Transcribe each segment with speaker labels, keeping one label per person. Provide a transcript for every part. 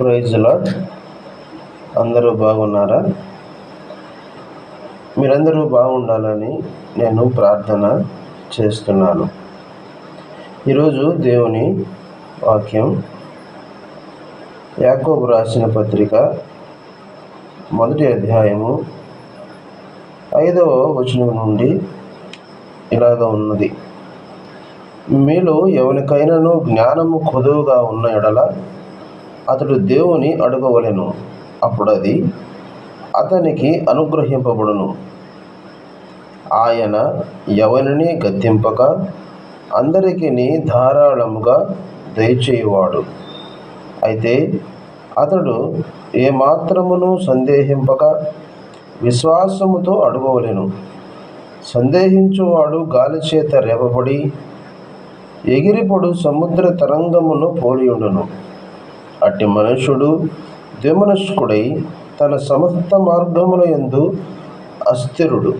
Speaker 1: ప్రైజ్లో అందరూ బాగున్నారా? మీరందరూ బాగుండాలని నేను ప్రార్థన చేస్తున్నాను. ఈరోజు దేవుని వాక్యం యాకోబు రాసిన పత్రిక మొదటి అధ్యాయము ఐదవ వచనం నుండి ఇలాగ ఉన్నది. మీలో ఎవరికైనాను జ్ఞానము కొదువుగా ఉన్న ఎడల అతడు దేవుని అడగవలెను. అప్పుడు అది అతనికి అనుగ్రహింపబడును. ఆయన ఎవరిని గద్దింపక అందరికీ ధారాళముగా దయచేయువాడు. అయితే అతడు ఏమాత్రమును సందేహింపక విశ్వాసముతో అడుగవలెను. సందేహించువాడు గాలి చేత రేపబడి ఎగిరిపడు సముద్ర తరంగమును పోలియుండును. అట్టి మనుషుడు ద్విమనుష్కుడై తన సమస్త మార్గముల యందు అస్థిరుడు.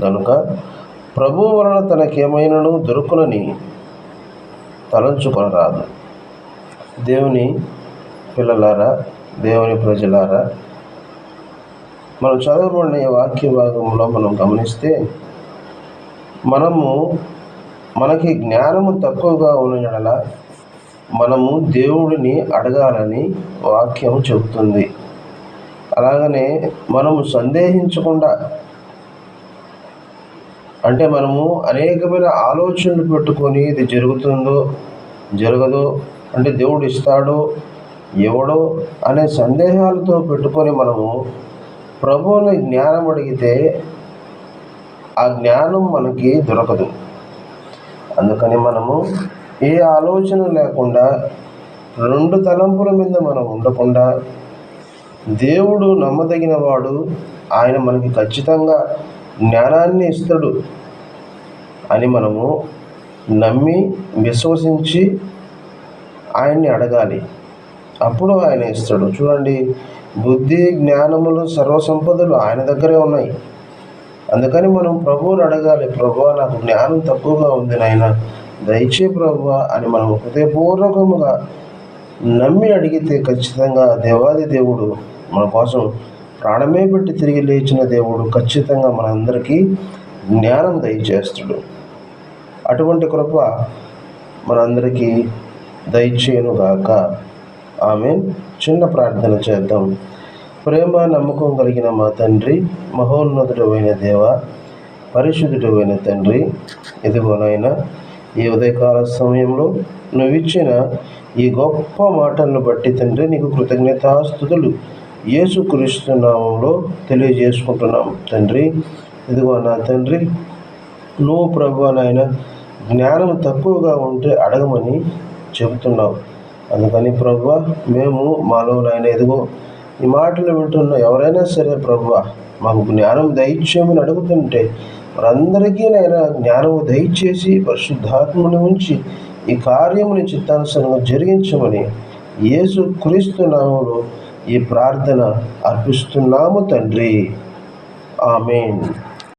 Speaker 1: కనుక ప్రభు వలన తనకేమైనను దొరుకునని తలంచుకొనరాదు. దేవుని పిల్లలారా దేవుని ప్రజలారా మనం చదవబడిన ఈ వాక్య భాగంలో మనం గమనిస్తే మనము మనకి జ్ఞానము తక్కువగా ఉన్న మనము దేవుడిని అడగాలని వాక్యం చెబుతుంది. అలాగనే మనము సందేహించకుండా అంటే మనము అనేకమైన ఆలోచనలు పెట్టుకొని ఇది జరుగుతుందో జరగదో అంటే దేవుడు ఇస్తాడో ఎవడో అనే సందేహాలతో పెట్టుకొని మనము ప్రభువుని జ్ఞానం అడిగితే ఆ జ్ఞానం మనకి దొరకదు. అందుకని మనము ఏ ఆలోచన లేకుండా రెండు తలంపుల మీద మనం ఉండకుండా దేవుడు నమ్మదగిన వాడు ఆయన మనకి ఖచ్చితంగా జ్ఞానాన్ని ఇస్తాడు అని మనము నమ్మి విశ్వసించి ఆయన్ని అడగాలి. అప్పుడు ఆయన ఇస్తాడు. చూడండి బుద్ధి జ్ఞానములు సర్వసంపదలు ఆయన దగ్గరే ఉన్నాయి. అందుకని మనం ప్రభువుని అడగాలి ప్రభు నాకు జ్ఞానం తక్కువగా ఉంది నాయన. దయచే ప్రభు అని మనం హృదయపూర్వకముగా నమ్మి అడిగితే ఖచ్చితంగా దేవాది దేవుడు మన కోసం ప్రాణమే పెట్టి తిరిగి లేచిన దేవుడు ఖచ్చితంగా మనందరికీ జ్ఞానం దయచేస్తాడు. అటువంటి కృప మనందరికీ దయచేయనుగాక ఆమె చిన్న ప్రార్థన చేద్దాం. ప్రేమ నమ్మకం కలిగిన మా తండ్రి మహోన్నతుడు అయిన దేవ పరిశుద్ధుడు అయిన తండ్రి ఇదిగోనైనా ఈ ఉదయకాల సమయంలో నువ్వు ఇచ్చిన ఈ గొప్ప మాటలను బట్టి తండ్రి నీకు కృతజ్ఞతాస్థుతులు యేసుక్రీస్తు నామంలో తెలియజేసుకుంటున్నాం తండ్రి ఇదిగో నా తండ్రి నువ్వు ప్రభు నాయన జ్ఞానం తక్కువగా ఉంటే అడగమని చెబుతున్నావు. అందుకని ప్రభు మేము మాలో నాయన ఎదుగో ఈ మాటలు వింటున్న ఎవరైనా సరే ప్రభు మాకు జ్ఞానం దయచేయమని అడుగుతుంటే మనందరికీ నైనా జ్ఞానము దయచేసి పరిశుద్ధాత్మని ఉంచి ఈ కార్యముని చిత్తానుసరంగా జరిగించమని యేసు క్రీస్తు నామంలో ఈ ప్రార్థన అర్పిస్తున్నాము తండ్రి. ఆమెన్.